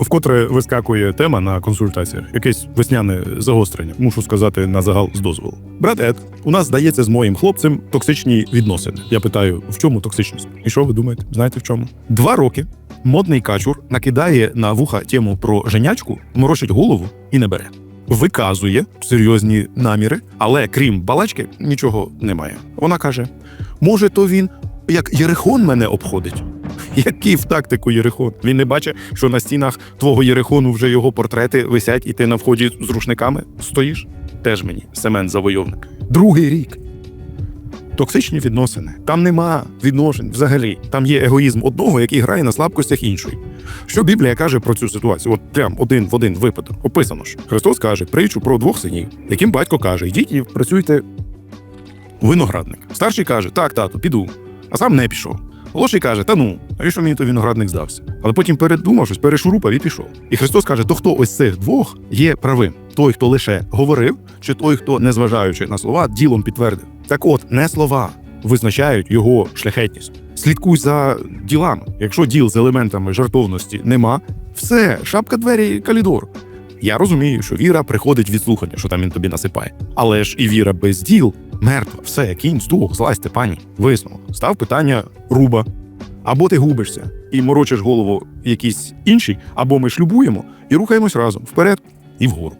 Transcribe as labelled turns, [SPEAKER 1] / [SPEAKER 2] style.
[SPEAKER 1] Вкотре вискакує тема на консультаціях, якесь весняне загострення, мушу сказати на загал з дозволу. Брат Ед, у нас здається з моїм хлопцем токсичні відносини. Я питаю, в чому токсичність? І що ви думаєте? Знаєте в чому? Два роки модний качур накидає на вуха тему про женячку, морочить голову і не бере. Виказує серйозні наміри, але крім балачки, нічого немає. Вона каже: може, то він як Єрихон мене обходить. Який в тактику Єрихон? Він не бачить, що на стінах твого Єрихону вже його портрети висять, і ти на вході з рушниками стоїш? Теж мені Семен Завойовник. Другий рік. Токсичні відносини. Там нема відношень взагалі. Там є егоїзм одного, який грає на слабкостях іншої. Що Біблія каже про цю ситуацію? От прям один в один випадок. Описано ж. Христос каже притчу про двох синів, яким батько каже: йдіть і працюйте виноградник. Старший каже: Так, тату, піду, а сам не пішов. Молодший каже: Та ну, а що мені той виноградник здався? Але потім передумав щось, перешурупав і пішов. І Христос каже: то хто ось цих двох є правим? Той, хто лише говорив, чи той, хто, незважаючи на слова, ділом підтвердив. Так от, не слова визначають його шляхетність. Слідкуй за ділами. Якщо діл з елементами жартовності нема, все, шапка двері калідор. Я розумію, що віра приходить від слухання, що там він тобі насипає. Але ж і віра без діл мертва. Все, кінь, стух, злазьте, пані. Висновок. Став питання руба. Або ти губишся і морочиш голову якійсь іншій, або ми шлюбуємо і рухаємось разом вперед і вгору.